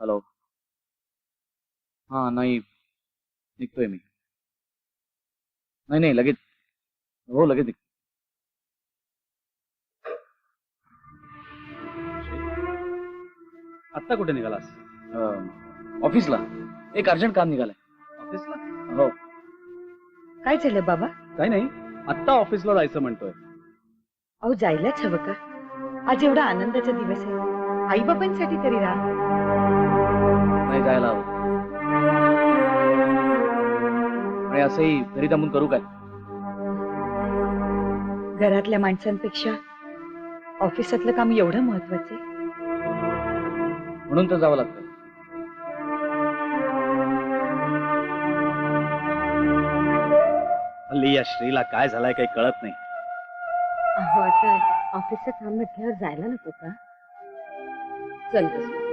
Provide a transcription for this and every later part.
Hello हा नाही. निघतोय मी. नाही नाही लगेच. हो लगेच निघ. आत्ता कुठे निघालास? अं, ऑफिसला. एक अर्जंट काम निघालंय. ऑफिसला? हो. काय झालं बाबा? काही नाही. आत्ता ऑफिसला जायचं म्हणतोय. अहो जायलाच हवं का? आज एवढा आनंदाचा दिवस आहे. आई बाबांसाठी तरी राहा. नाही जायला हवं. आणि असंही घरी थांबून करू काय? घरातल्या माणसांपेक्षा ऑफिसातलं काम एवढं महत्वाचं आहे. म्हणून तर जावं लागतं. हल्ली या श्रीला काय झालाय काही कळत नाही. अहो आता ऑफिसचं काम म्हटल्यावर जायला नको का? चल बस.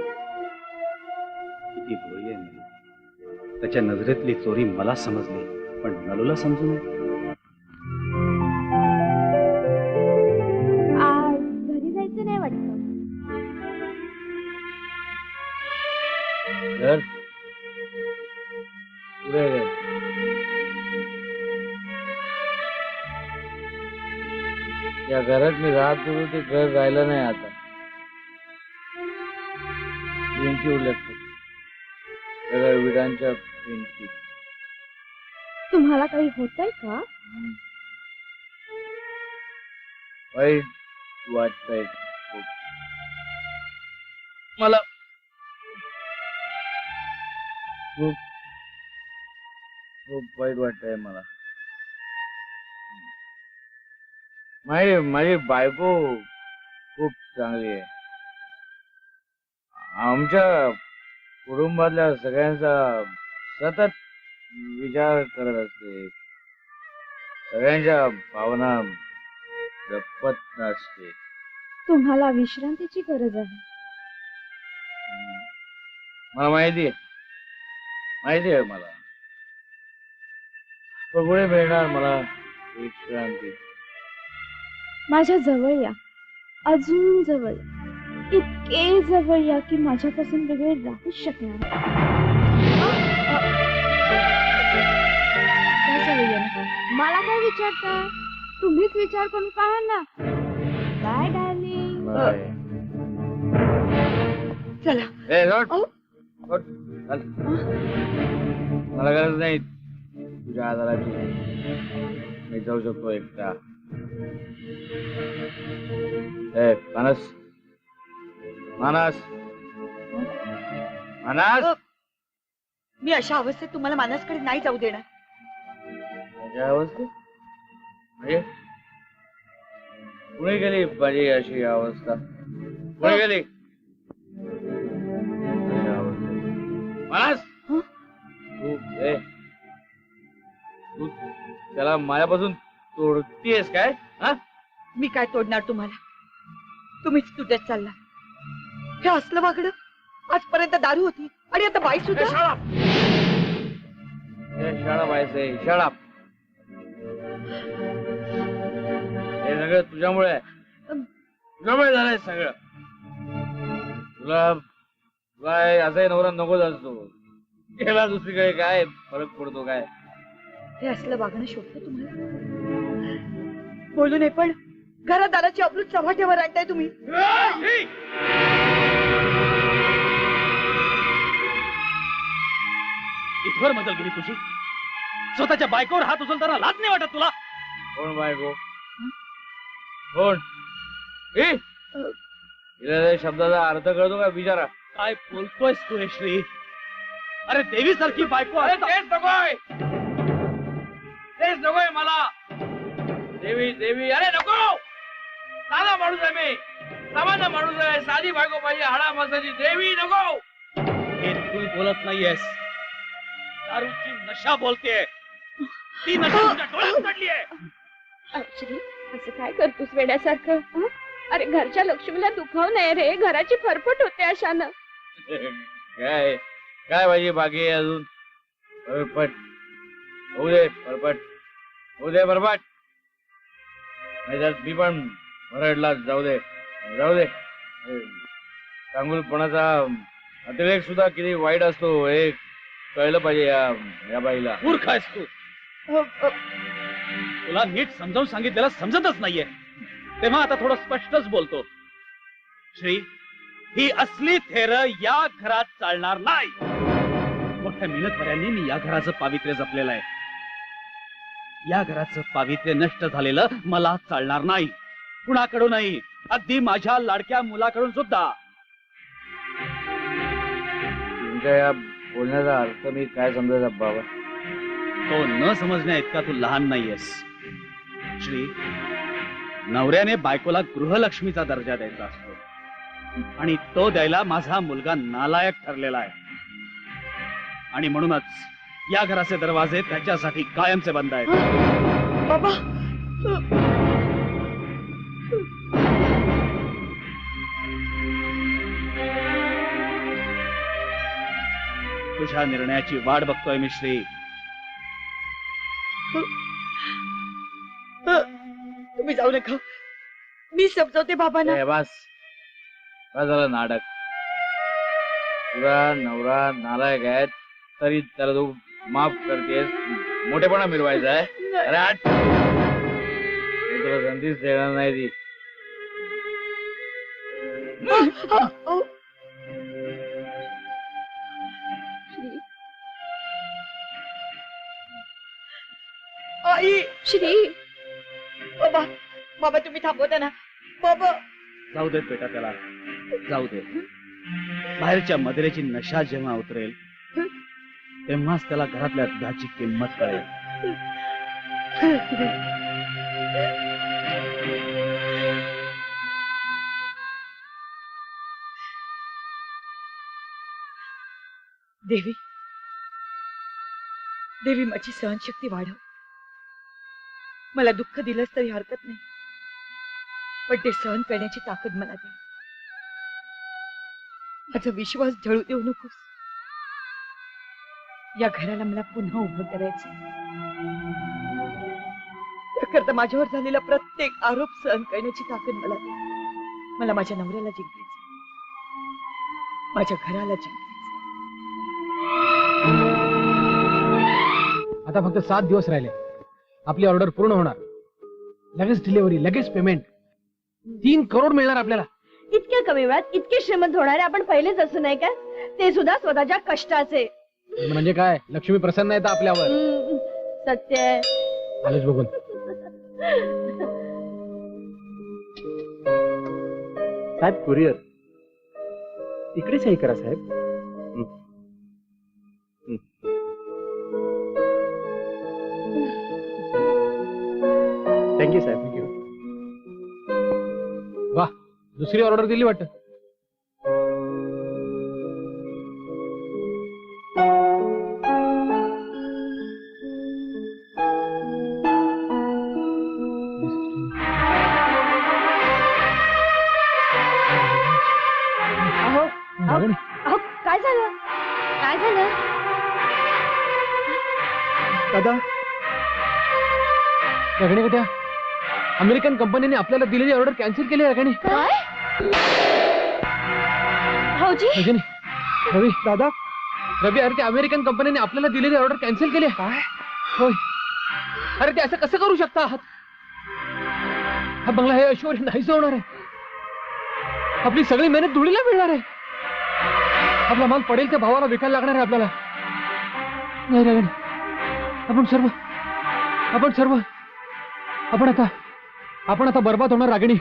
किती भोळी आहे नलू त्याच्या नजरेतली चोरी मला समजली पण नलूला समजू नये. आज घरी जायचं नाही वाटत. घर पुढे रे. या घरात मी राहत होतो ते घर राहिलं नाही आता. भिंती उलट विडांच्या भिंती तुम्हाला काही होतंय का हम्म. वाईट वाटतंय खूप. मला खूप खूप वाईट वाटतंय मला माझी माझी बायको खूप चांगली आहे आमच्या कुटुंबातल्या सगळ्यांचा सतत विचार करत असते. सगळ्यांच्या भावना जपत नसते. तुम्हाला विश्रांतीची गरज आहे. मला माहिती आहे. माहिती आहे मला. पण कुठे मिळणार मला विश्रांती. माझ्या जवळ या. अजून जवळ या. इतके जवळ या की माझ्यापासून वेगळे राहू शकणार नाही. काय जवळ या ना? मला काय विचारता तुम्हीच विचार करून पहा ना काय डार्लिंग बाय. चला ए. अहो. चल. मला गरज नाही तुझ्या आजाराची मी जाऊ शकतो एकटा ए मानस मानस. मानस? मी अशा अवस्थेत तुम्हाला मानसकडे नाही जाऊ देणार. माझ्या अवस्थेत? म्हणजे? कुणी गेली माझी अशी अवस्था? कुणी गेली. मानस? हं? तू ए तू त्याला माझ्यापासून तोडतीयस काय? हा? मी काय तोडणार तुम्हाला? तुम्हीच तुझ्यात चालला. हे असलं वागणं? आजपर्यंत दारू होती आणि आता बाई सुद्धा? शाळा! व्हायचंय शाळा हे सगळं तुझ्यामुळे आहे. तुझ्यामुळे झालंय सगळं. तुला तुला हे असाही नवरा नकोच असतो गेला दुसरीकडे काय? फरक पडतो काय? हे असलं वागणं शोभतं तुम्हाला? बोलू नये पण घरात दाराची अब्रूत चव्हाट्यावर आणताय तुम्ही. इथवर मदल गेली तुझी. स्वतःच्या बायकोवर हात उचलताना लाज नाही वाटत तुला? कोण बायको? कोण? ए? हिला त्या शब्दाचा अर्थ कळतो का विचारा काय बोलतोयस तू हे श्री अरे देवी सारखी बायको अरे तेच नकोय! तेच नकोय मला! देवी देवी अरे नको! साधा माणूस आहे मी. सामान्य माणूस आहे. साधी बायको पाहिजे. हाडा माणसाची देवी नको! हे तू बोलत नाहीयेस. दारूची नशा बोलतेय ती नशा तुझ्या डोळ्यात पडली आहे असं काय करतोस वेड्यासारखं हं? अरे घरच्या लक्ष्मीला दुखाव नये रे घराची फरफट होते अशानं. काय काय पाहिजे बाकी आहे अजून? परपट होऊ दे परपट होऊ दे परपट नाहीतर मी पण भरडला जाऊ दे. जाऊ दे. चांगुलपणाचा अतिरेक सुद्धा किती वाईट असतो हे कळलं पाहिजे या या बाईला. मूर्ख आहेस तू. तुला नीट समजावून सांगितलेलं समजतच नाहीये. तेव्हा आता थोडं स्पष्टच बोलतो. श्री ही असली थेर या घरात चालणार नाही. मोठ्या मिनतभऱ्यांनी मी या घराचं पावित्र्य जपलेलं आहे. या घराचं पावित्र्य नष्ट झालेलं मला चालणार नाही. कुणाकडूनही अगदी माझ्या लाडक्या मुलाकडून सुद्धा. तुमच्या या बोलण्याचा अर्थ मी काय समजायचा बाबा? तो न समजण्या इतका तू लहान नाहीयेस. श्री नवऱ्याने बायकोला गृहलक्ष्मीचा दर्जा द्यायचा असतो. आणि तो द्यायला माझा मुलगा नालायक ठरलेला आहे. आणि म्हणूनच या घराचे दरवाजे त्याच्यासाठी कायमचे बंद आहेत. बाबा तुझ्या निर्णयाची वाट बघतोय मी श्री. तुम्ही जाऊ नका. मी समजवते बाबांना. ए, बस. काय झालं नाटक. तुझा नवरा नालायक आहे तरी त्याला तू माफ करतेस. मोठेपणा मिरवायचा आहे. अरे. मी तुला संधीच देणार नाही ती. श्री. बाबा बाबा तुम्ही थांबवता ना. बाबा. जाऊ देत बेटा त्याला. जाऊ दे. बाहेरच्या मदिरेची नशा जेव्हा उतरेल तेव्हाच त्याला घरातल्या दुधाची किंमत कळेल. देवी. देवी माझी सहनशक्ती वाढव. मला दुःख दिलंच तरी हरकत नाही. पण ते सहन करण्याची ताकद मला दे. माझा विश्वास झळू देऊ नकोस. या घराला मला पुन्हा उभं करायचं त्याकरता माझ्यावर झालेला प्रत्येक आरोप सहन करण्याची ताकद मला दे. मला माझ्या नवऱ्याला जिंकायचं माझ्या घराला जिंकायचं आता फक्त सात दिवस राहिले. आपली ऑर्डर पूर्ण होणार. लगेच डिलिव्हरी लगेच पेमेंट. तीन करोड मिळणार आपल्याला. इतक्या कमी वेळात इतके श्रीमंत होणारे आपण पहिलेच असू नाही का? ते सुद्धा स्वतःच्या कष्टाचे. म्हणजे काय? लक्ष्मी प्रसन्न आहेत आपल्यावर. हम्म, सत्य आहे. आलेच बघून. साहेब कुरिअर. इकडे सही करा साहेब. थँक्यू साहेब थँक्यू दुसरी ऑर्डर दिली वाटत. अहो अहो काय झालं? काय झालं? दादा. रगणे कुठे अमेरिकन कंपनीने आपल्याला दिलेली ऑर्डर कॅन्सल केली रगणे काय? भाऊजी? रजनी रवी दादा. रवी अरे ते अमेरिकन कंपनीने आपल्याला दिलेली ऑर्डर कॅन्सल केली काय? होय. अरे ते असं कसं करू शकता? आहात हा बंगला हे ऐश्वर्य नाहीच होणार आहे. आपली सगळी मेहनत धुळीला मिळणार आहे. आपला माल पडेल त्या भावाला विकायला लागणार आहे आपल्याला. नाही रगणे आपण सर्व आपण सर्व आपण आता आपण आता बर्बाद होणार रागिणी.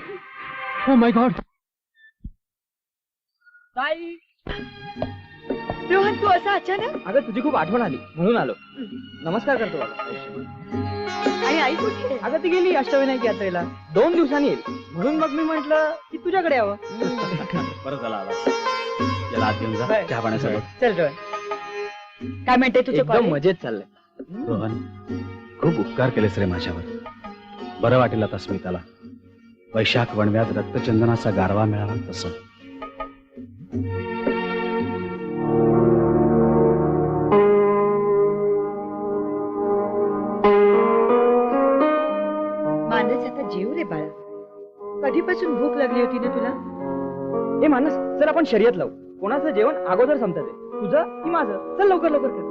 हो माय गॉड बाई रोहन तू असा अचानक? अगं तुझी खूप आठवण आली. म्हणून आलो. नमस्कार करतो बाबा. आणि आई कुठे? आहे? अगं ती गेली अष्टविनायक यात्रेला. दोन दिवसांनी येईल. म्हणून मग मी म्हंटल की तुझ्याकडे यावं. बरं झाला आला याला आत घेऊन जा. बाय. चहा पाण्यासोबत. चल रोहन. काय म्हणते तुझे एकदम? मजेत चाललंय. रोहन खूप उपकार केलेस रे माझ्यावर. बरं वाटेल आता स्मिताला. वैशाख वणव्यात रक्तचंदनाचा गारवा मिळाला तसं. मानस आता जेव रे बाळा. कधीपासून भूक लागली होती ना तुला? हे मानस चल आपण शर्यत लावू. कोणाचं जेवण अगोदर संपत तुझं की माझं? चल लवकर लवकर कर.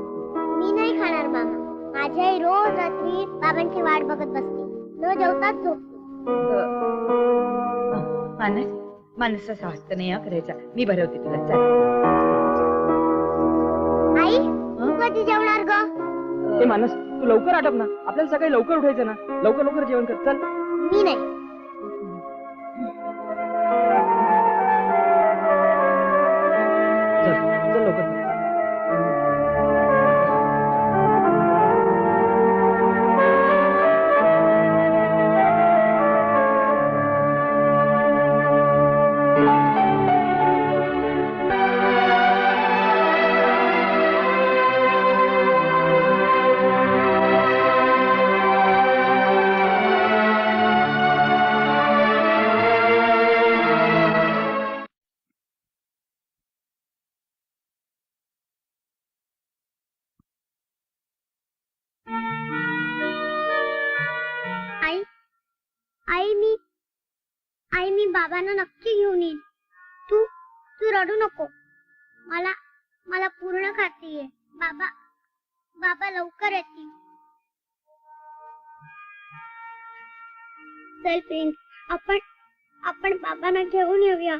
मी नाही खाणार मामा. माझी आई रोज रात्री बाबांची वाट बघत बसते. न जेवताच झोपते. मानस मानस असा हस्त नाही हा करायचा. मी भरवते तुला. चल. आई तू कधी जेवणार ग? ते मानस तू लवकर आटप ना. आपल्याला सकाळी लवकर उठायचं ना. लवकर लवकर जेवण कर. चल. मी नाही. आई मी आई मी बाबांना नक्की घेऊन येईन. तू तू रडू नको. मला मला पूर्ण खात्री आहे. बाबा बाबा लवकर येतील. चल प्रिन्स आपण आपण बाबांना घेऊन येऊया.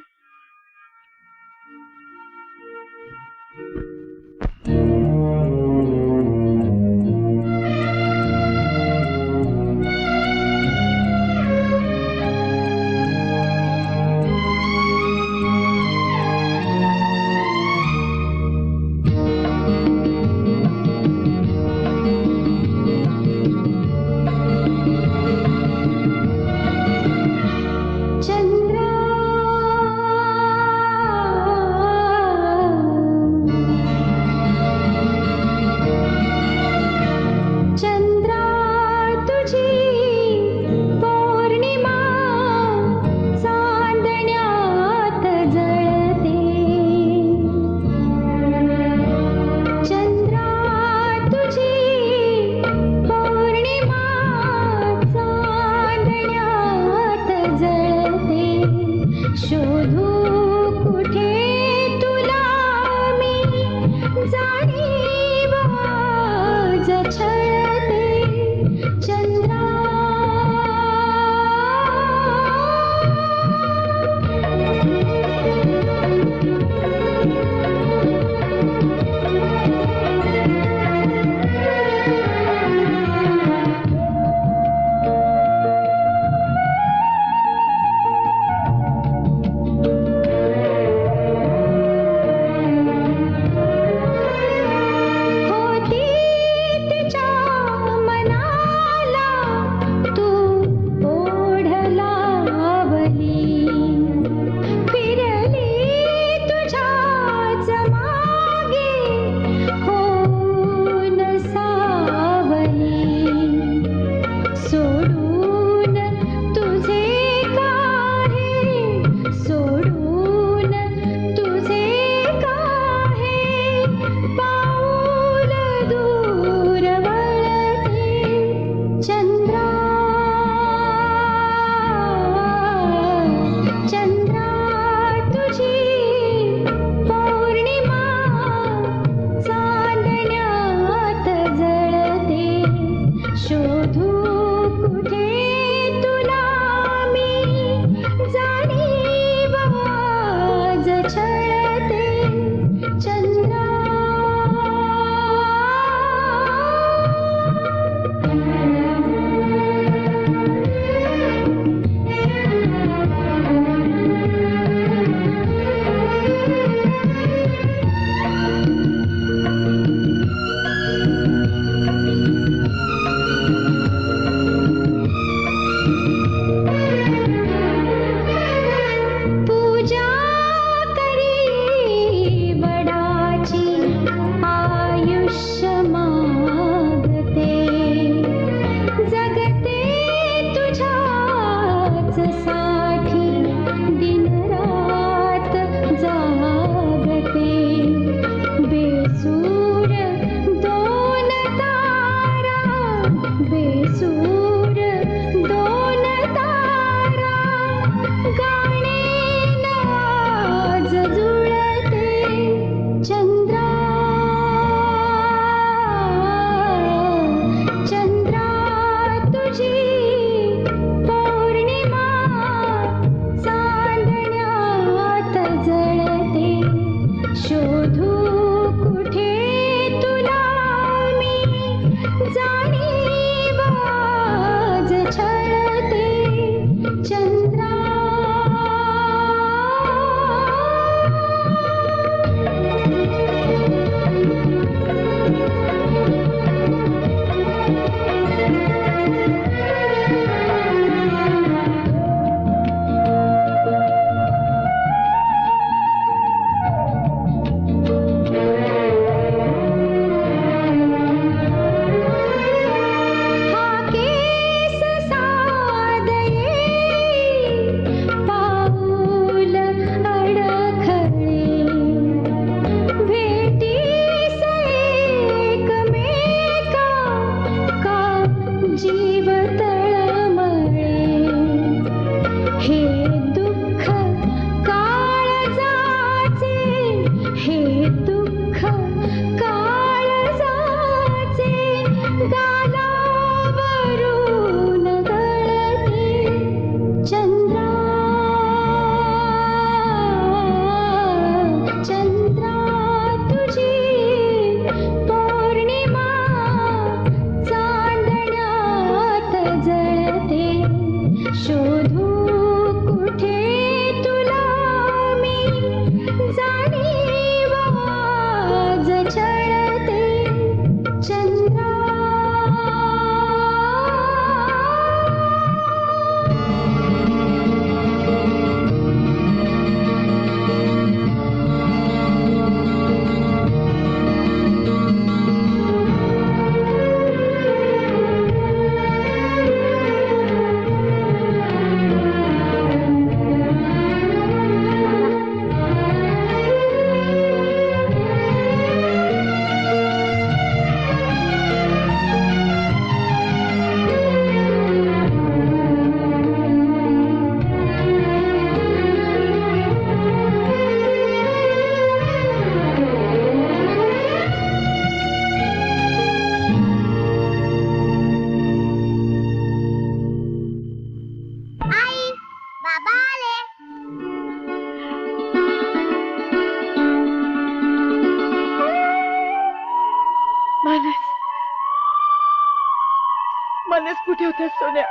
कुठे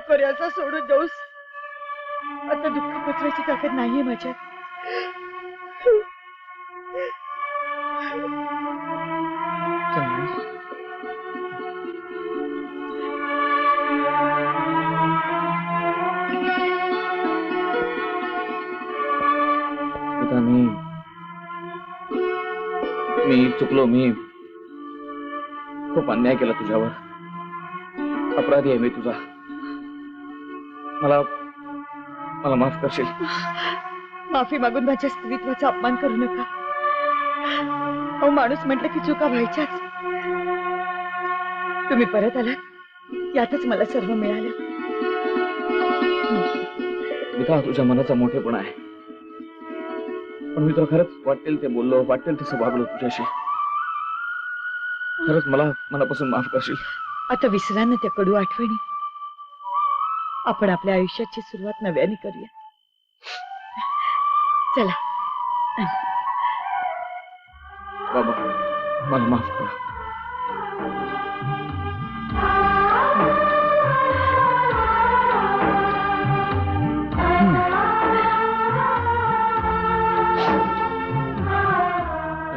सोन्या सोडून जाऊस. आता दुःख पचवायची ताकद नाहीये माझ्यात. मी मी चुकलो मी खूप अन्याय केला तुझ्यावर. अपराधी आहे मी तुझा. मला मला माफ करशील. माफी मागून माझ्या स्त्रीत्वाचा अपमान करू नका. अहो माणूस म्हटलं की चुका व्हायच्याच. तुम्ही परत आलात यातच मला सर्व मिळालं. स्मिता तुझ्या मनाचा मोठेपणा आहे. पण मी तुला खरंच वाटेल ते बोललो वाटेल तसं वागलो तुझ्याशी. खरंच मला मनापासून माफ करशील. आता विसरा ना त्या कडू आठवणी. आपण आपल्या आयुष्याची सुरुवात नव्याने करूया. चला. बाबा मला माफ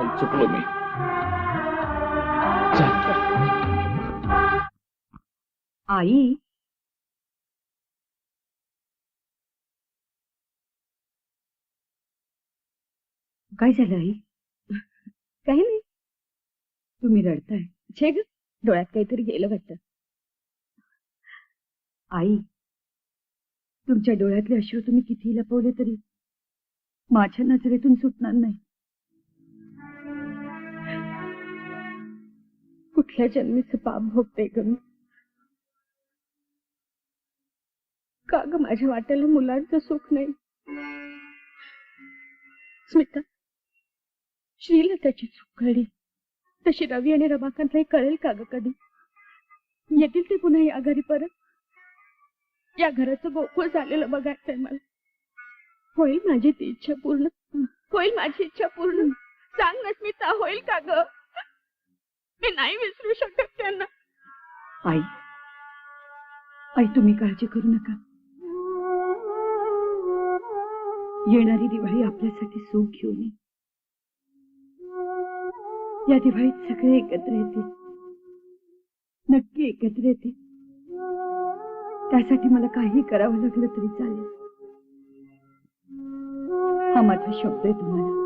कर. चुकलो मी. आई काय झालं आई? काही नाही. तुम्ही रडताय. छे ग डोळ्यात काहीतरी गेलं वाटतं. आई तुमच्या डोळ्यातले अश्रू तुम्ही किती लपवले तरी? माझ्या नजरेतून सुटणार नाही. कुठल्या जन्मीचं पाप भोगते ग मी? का ग? माझ्या वाट्याला मुलांचं सुख नाही. स्मिता श्रीला त्याची चूक कळली तशी रवी आणि रमाकांतलाही कळेल का ग कधी? येतील ते पुन्हा या घरी परत? या घराचं गोकुळ झालेलं बघायचंय मला. होईल माझी ती इच्छा पूर्ण. होईल माझी इच्छा पूर्ण. सांग ना स्मिता होईल का ग? मी नाही विसरू शकत त्यांना. आई आई तुम्ही काळजी करू नका. येणारी दिवाळी आपल्यासाठी सुख घेऊन ये. या दिवाळीत सगळे एकत्र येतील. नक्की एकत्र येतील. त्यासाठी मला काही करावं लागलं तरी चालेल. हा माझा शब्द आहे तुम्हाला.